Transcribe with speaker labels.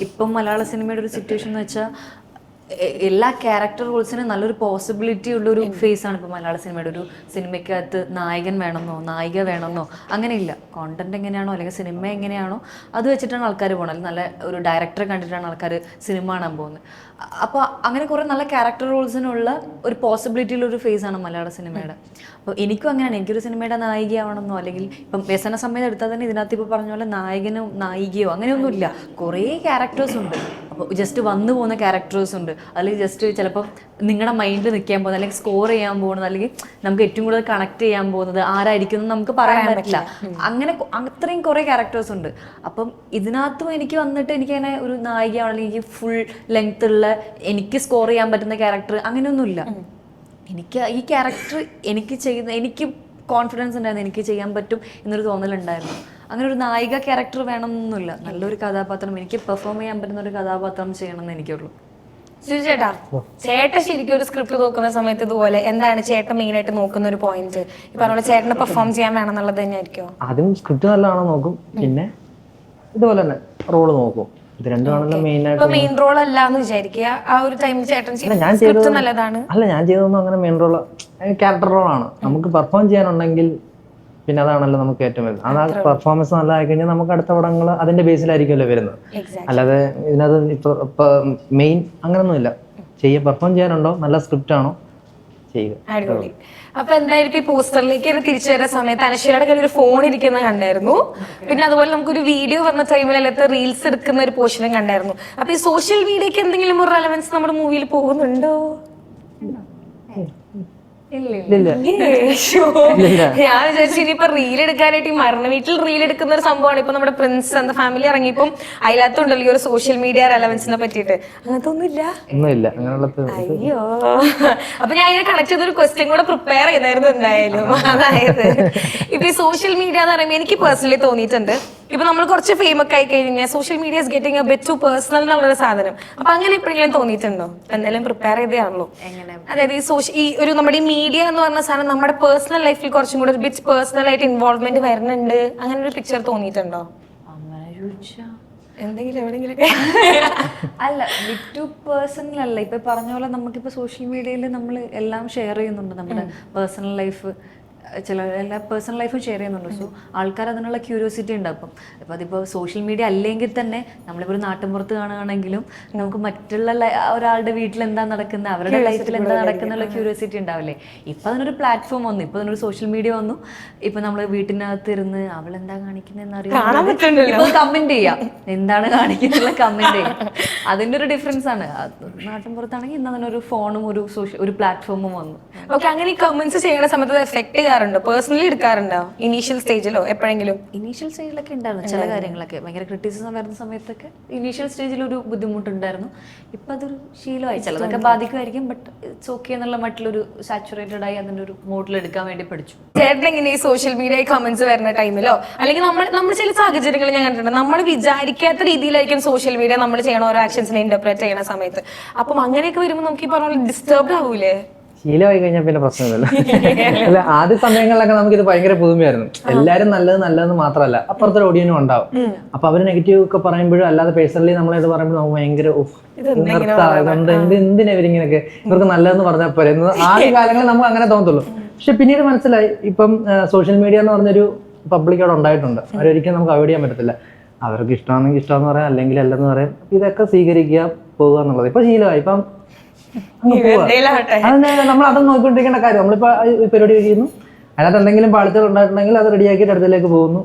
Speaker 1: ഇപ്പം മലയാള സിനിമയുടെ ഒരു സിറ്റുവേഷൻ എന്ന് വെച്ചാൽ എല്ലാ ക്യാരക്ടർ റോൾസിനും നല്ലൊരു പോസിബിലിറ്റി ഉള്ള ഒരു ഫേസ് ആണ് ഇപ്പൊ മലയാള സിനിമയുടെ ഒരു സിനിമയ്ക്കകത്ത് നായകൻ വേണമെന്നോ നായിക വേണമെന്നോ അങ്ങനെയില്ല. കോണ്ടന്റ് എങ്ങനെയാണോ അല്ലെങ്കിൽ സിനിമ എങ്ങനെയാണോ അത് വെച്ചിട്ടാണ് ആൾക്കാർ പോകുന്നത് അല്ലെങ്കിൽ നല്ല ഒരു ഡയറക്ടറെ കണ്ടിട്ടാണ് ആൾക്കാർ സിനിമ കാണാൻ പോകുന്നത്. അപ്പോൾ അങ്ങനെ കുറേ നല്ല ക്യാരക്ടർ റോൾസിനുള്ള ഒരു പോസിബിലിറ്റി ഉള്ള ഒരു ഫേസ് ആണ് മലയാള സിനിമയുടെ അപ്പോൾ എനിക്കും അങ്ങനെയാണ്. എനിക്കൊരു സിനിമയുടെ നായികയാവണമെന്നോ അല്ലെങ്കിൽ ഇപ്പം വ്യസന സമയത്ത് എടുത്താൽ തന്നെ ഇതിനകത്ത് ഇപ്പോൾ പറഞ്ഞ പോലെ നായകനോ നായികയോ അങ്ങനെയൊന്നുമില്ല. കുറേ ക്യാരക്ടേഴ്സ് ഉണ്ട്. അപ്പോൾ ജസ്റ്റ് വന്നു പോകുന്ന ക്യാരക്ടേഴ്സ് ഉണ്ട്. അല്ലെങ്കിൽ ജസ്റ്റ് ചിലപ്പോൾ നിങ്ങളുടെ മൈൻഡിൽ നിൽക്കാൻ പോകുന്നത് അല്ലെങ്കിൽ സ്കോർ ചെയ്യാൻ പോകുന്നത് അല്ലെങ്കിൽ നമുക്ക് ഏറ്റവും കൂടുതൽ കണക്ട് ചെയ്യാൻ പോകുന്നത് ആരായിരിക്കും എന്ന് നമുക്ക് പറയാൻ പറ്റില്ല. അങ്ങനെ അത്രയും കുറേ ക്യാരക്ടേഴ്സ് ഉണ്ട്. അപ്പം ഇതിനകത്തും എനിക്ക് വന്നിട്ട് എനിക്ക് അങ്ങനെ ഒരു നായികയാണെങ്കിൽ എനിക്ക് ഫുൾ ലെങ്ത് ഉള്ള എനിക്ക് സ്കോർ ചെയ്യാൻ പറ്റുന്ന ക്യാരക്ടർ അങ്ങനെയൊന്നുമില്ല. എനിക്ക് ഈ ക്യാരക്ടർ എനിക്ക് ചെയ്യുന്ന എനിക്ക് കോൺഫിഡൻസ് ഉണ്ടായിരുന്നു എനിക്ക് ചെയ്യാൻ പറ്റും എന്നൊരു തോന്നലുണ്ടായിരുന്നു. അങ്ങനെ ഒരു നായിക ക്യാരക്ടർ വേണമെന്നൊന്നുമില്ല. നല്ലൊരു കഥാപാത്രം എനിക്ക് പെർഫോം ചെയ്യാൻ പറ്റുന്ന ഒരു കഥാപാത്രം ചെയ്യണം എന്ന് എനിക്കുള്ളൂ.
Speaker 2: ചേട്ടാ ചേട്ടൻ ശരിക്കും ഒരു സ്ക്രിപ്റ്റ് നോക്കുന്ന സമയത്ത് ഇതുപോലെ എന്താണ് ചേട്ടൻ മെയിൻ ആയിട്ട് നോക്കുന്ന ഒരു പോയിന്റ് ഇപ്പൊ പറഞ്ഞ ചേട്ടനെ പെർഫോം ചെയ്യാൻ വേണം എന്നുള്ളത് തന്നെയായിരിക്കും
Speaker 3: ആദ്യം സ്ക്രിപ്റ്റ് നല്ലതാണോ നോക്കും. പിന്നെ ഇതുപോലെ തന്നെ റോൾ നോക്കും. ഇത് രണ്ടുമാണല്ലോ മെയിൻ ആയിട്ട്
Speaker 2: മെയിൻ റോൾ അല്ല എന്ന് വിചാരിക്കുക. ആ ഒരു ടൈമിൽ ചേട്ടൻ
Speaker 3: ഞാൻ
Speaker 2: സ്ക്രിപ്റ്റ് നല്ലതാണ്.
Speaker 3: അല്ല ഞാൻ ചെയ്തതൊന്നും അങ്ങനെ മെയിൻ റോൾ ക്യാരക്ടർ റോളാണ് നമുക്ക് പെർഫോം ചെയ്യാനുണ്ടെങ്കിൽ പിന്നെ അതാണല്ലോ നമുക്ക് ഏറ്റവും വലുത്. അത് ആ പെർഫോമൻസ് നല്ലതായി കഴിഞ്ഞാൽ നമുക്ക് അടുത്ത പടങ്ങൾ അതിന്റെ ബേസിലായിരിക്കുമല്ലോ വരുന്നത്. അല്ലാതെ ഇതിനകത്ത് ഇപ്പൊ ഇപ്പൊ മെയിൻ അങ്ങനൊന്നുമില്ല. ചെയ്യ പെർഫോം ചെയ്യാനുണ്ടോ? നല്ല സ്ക്രിപ്റ്റ് ആണോ?
Speaker 2: അടിപൊളി. അപ്പൊ എന്തായാലും ഈ പോസ്റ്ററിലേക്ക് തിരിച്ചു വരുന്ന സമയത്ത് അനശ്വരയുടെ കയ്യിൽ ഒരു ഫോൺ ഇരിക്കുന്നത് കണ്ടായിരുന്നു. പിന്നെ അതുപോലെ നമുക്കൊരു വീഡിയോ വന്ന ടൈമിൽ അല്ലാത്ത റീൽസ് എടുക്കുന്ന ഒരു പോർഷനും കണ്ടായിരുന്നു. അപ്പൊ ഈ സോഷ്യൽ മീഡിയക്ക് എന്തെങ്കിലും ഒരു റെലവൻസ് നമ്മുടെ മൂവിയിൽ പോകുന്നുണ്ടോ. ഞാൻ വിചാരിച്ചു ഇനിയിപ്പോ റീൽ എടുക്കാനായിട്ട് ഈ മരണ വീട്ടിൽ റീൽ എടുക്കുന്ന ഒരു സംഭവമാണ്. ഇപ്പൊ നമ്മുടെ പ്രിൻസ് എന്ന ഫാമിലി ഇറങ്ങിയപ്പം അതിനകത്തുണ്ടല്ലോ ഈ ഒരു സോഷ്യൽ മീഡിയ റെലവൻസിനെ പറ്റിയിട്ട്. അങ്ങനത്തെ ഒന്നുമില്ല.
Speaker 3: ഒന്നുമില്ല
Speaker 2: അയ്യോ. അപ്പൊ ഞാൻ ഇതിനെ കണക്ട് ചെയ്ത ഒരു ക്വസ്റ്റ്യൻ കൂടെ പ്രിപ്പയർ ചെയ്തായിരുന്നു എന്തായാലും. അതായത് ഇപ്പൊ ഈ സോഷ്യൽ മീഡിയ എന്ന് പറയുമ്പോൾ എനിക്ക് പേഴ്സണലി തോന്നിയിട്ടുണ്ട്. ഇപ്പൊ നമ്മൾ കുറച്ച് ഫേമസ് ആയി കഴിഞ്ഞാൽ social media is getting a bit too personal എന്നുള്ളൊരു സാധനം. അപ്പൊ അങ്ങനെ എപ്പോഴെങ്കിലും തോന്നിയിട്ടുണ്ടോ? എന്തായാലും പ്രിപ്പയർ
Speaker 1: ചെയ്തേയാണല്ലോ
Speaker 2: അതായത് ഈ സോഷ്യൽ ഈ ഒരു നമ്മുടെ ഈ മീഡിയ എന്ന് പറഞ്ഞ സാധനം നമ്മുടെ പേഴ്സണൽ ലൈഫിൽ കുറച്ചും കൂടെ ഒരു ബിറ്റ് പേഴ്സണൽ ആയിട്ട് ഇൻവോൾവ്മെന്റ് വരുന്നുണ്ട്. അങ്ങനെ ഒരു പിക്ചർ തോന്നിയിട്ടുണ്ടോ? എന്തെങ്കിലും
Speaker 1: അല്ല വിറ്റു പേഴ്സണൽ അല്ല. ഇപ്പൊ പറഞ്ഞ പോലെ നമുക്കിപ്പോ സോഷ്യൽ മീഡിയയിൽ നമ്മൾ എല്ലാം ഷെയർ ചെയ്യുന്നുണ്ട്. നമ്മുടെ പേഴ്സണൽ ലൈഫ് ചില എല്ലാ പേഴ്സണൽ ലൈഫും ഷെയർ ചെയ്യുന്നുണ്ട്. സോ ആൾക്കാർ അതിനുള്ള ക്യൂരിയോസിറ്റി ഉണ്ടാകും അപ്പം ഇപ്പം അതിപ്പോൾ സോഷ്യൽ മീഡിയ അല്ലെങ്കിൽ തന്നെ നമ്മളിപ്പോൾ ഒരു നാട്ടിൻപുറത്ത് കാണുകയാണെങ്കിലും നമുക്ക് മറ്റുള്ള ഒരാളുടെ വീട്ടിൽ എന്താ നടക്കുന്നത് അവരുടെ ലൈഫിൽ എന്താ നടക്കുന്നുള്ള ക്യൂരിയോസിറ്റി ഉണ്ടാവില്ലേ? ഇപ്പം അതിനൊരു പ്ലാറ്റ്ഫോം വന്നു. ഇപ്പം അതിനൊരു സോഷ്യൽ മീഡിയ വന്നു. ഇപ്പം നമ്മൾ വീട്ടിനകത്ത് ഇരുന്ന് അവൾ എന്താ കാണിക്കുന്നതെന്ന് അറിയാം
Speaker 2: പറ്റുന്നുണ്ടല്ലോ.
Speaker 1: കമന്റ് ചെയ്യാം. എന്താണ് കാണിക്കുന്നുള്ള കമന്റ് ചെയ്യാം. അതിന്റെ ഒരു ഡിഫറൻസ് ആണ്. നാട്ടിൻപുറത്താണെങ്കിൽ നാട്ടിൻ പുറത്താണെങ്കിൽ ഇന്ന് അതിനൊരു ഫോണും ഒരു സോഷ്യൽ ഒരു പ്ലാറ്റ്ഫോമും വന്നു.
Speaker 2: ഓക്കെ അങ്ങനെ ഈ കമന്റ്സ് ചെയ്യുന്ന സമയത്ത് എഫക്ട് ചെയ്യാറുണ്ടോ പേഴ്സണലി എടുക്കാറുണ്ടോ? ഇനീഷ്യൽ സ്റ്റേജിലോ എപ്പോഴെങ്കിലും?
Speaker 1: ഇനീഷ്യൽ സ്റ്റേജിലൊക്കെ ഉണ്ടായിരുന്നു. ചില കാര്യങ്ങളൊക്കെ. ഭയങ്കര ക്രിറ്റിസിസം വരുന്ന സമയത്തൊക്കെ ഇനീഷ്യൽ സ്റ്റേജിൽ ഒരു ബുദ്ധിമുട്ടുണ്ടായിരുന്നു. ഇപ്പം അതൊരു ശീലമായി. ചിലതൊക്കെ ബാധിക്കുമായിരിക്കും ബട്ട് ഇറ്റ്സ് ഓക്കെ എന്നുള്ള മട്ടിലൊരു സാച്ചുറേറ്റഡ് ആയി അതിന്റെ ഒരു മോഡിൽ എടുക്കാൻ വേണ്ടി പഠിച്ചു.
Speaker 2: ചേട്ടൻ ഇങ്ങനെ ഈ സോഷ്യൽ മീഡിയ കമന്റ്സ് വരുന്ന ടൈമിലോ അല്ലെങ്കിൽ നമ്മൾ നമ്മൾ ചില സാഹചര്യങ്ങൾ ഞാൻ കണ്ടിട്ടുണ്ട്. നമ്മൾ വിചാരിക്കാത്ത രീതിയിലായിരിക്കും സോഷ്യൽ മീഡിയ നമ്മൾ ചെയ്യണ ഓരോ ആക്ഷൻസിനെ ഇന്റർപ്രേറ്റ് ചെയ്യണ സമയത്ത്. അപ്പം അങ്ങനെയൊക്കെ വരുമ്പോൾ നമുക്ക് ഈ പറഞ്ഞ പോലെ ഡിസ്റ്റർബ്ഡ് ആവൂലേ?
Speaker 3: ശീലമായി കഴിഞ്ഞാൽ പിന്നെ പ്രശ്നമില്ല അല്ല ആദ്യ സമയങ്ങളിലൊക്കെ നമുക്ക് ഇത് ഭയങ്കര പുതുമയായിരുന്നു. എല്ലാവരും നല്ലത് നല്ലതെന്ന് മാത്രമല്ല അപ്പുറത്തൊരു ഓഡിയനും ഉണ്ടാവും. അപ്പൊ അവർ നെഗറ്റീവ് ഒക്കെ പറയുമ്പോഴും അല്ലാതെ പേഴ്സണലി നമ്മളത് പറയുമ്പോൾ നമുക്ക് ഭയങ്കര എന്ത് എന്തിനാ ഇവരിങ്ങനെയൊക്കെ? ഇവർക്ക് നല്ലതെന്ന് പറഞ്ഞാൽ പോരെ. എന്ന് ആദ്യ കാലങ്ങളിൽ നമുക്ക് അങ്ങനെ തോന്നത്തുള്ളൂ. പക്ഷെ പിന്നീട് മനസ്സിലായി. ഇപ്പം സോഷ്യൽ മീഡിയ എന്ന് പറഞ്ഞൊരു പബ്ലിക് അവിടെ ഉണ്ടായിട്ടുണ്ട്. അവരൊരിക്കലും നമുക്ക് അവോയ്ഡ് ചെയ്യാൻ പറ്റത്തില്ല. അവർക്ക് ഇഷ്ടമാണെങ്കിൽ ഇഷ്ടമെന്ന് പറയാം അല്ലെങ്കിൽ അല്ലെന്ന് പറയാം. ഇതൊക്കെ സ്വീകരിക്കുക പോകുക എന്നുള്ളത്. ഇപ്പൊ ശീലമായി. ഇപ്പം നമ്മൾ അതും നോക്കിക്കൊണ്ടിരിക്കേണ്ട കാര്യം. നമ്മളിപ്പോ പരിപാടി കഴിയുന്നു അതിനകത്ത് എന്തെങ്കിലും പാളിച്ചകൾ ഉണ്ടായിട്ടുണ്ടെങ്കിൽ അത് റെഡിയാക്കിയിട്ട് അടുത്തേക്ക് പോകുന്നു.